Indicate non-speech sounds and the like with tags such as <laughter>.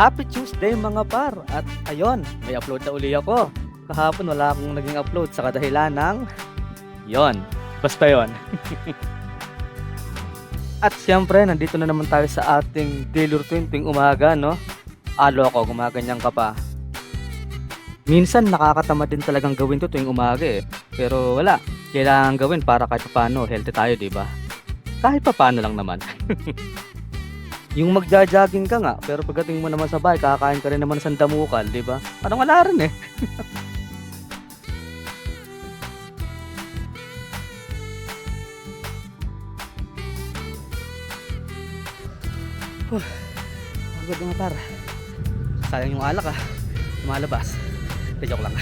Happy Tuesday mga par! At ayun, may upload na uli ako. Kahapon wala akong naging upload sa kadahilan ng... Yon, basta yon. <laughs> At siyempre, nandito na naman tayo sa ating daily routine tuwing umaga, no? Alo ako, gumaganyan ka pa. Minsan nakakatamad din talagang gawin to tuwing umaga eh. Pero wala, kailangan gawin para kahit paano healthy tayo, di ba? Kahit paano lang naman. <laughs> yung magja-jogging ka nga, pero pagdating mo naman sa bahay, kakain ka rin naman sa damukal, di ba? Parang wala rin eh. Huh, Pagod mga par. Sayang yung alak ah. Lumalabas. Hindi, joke lang.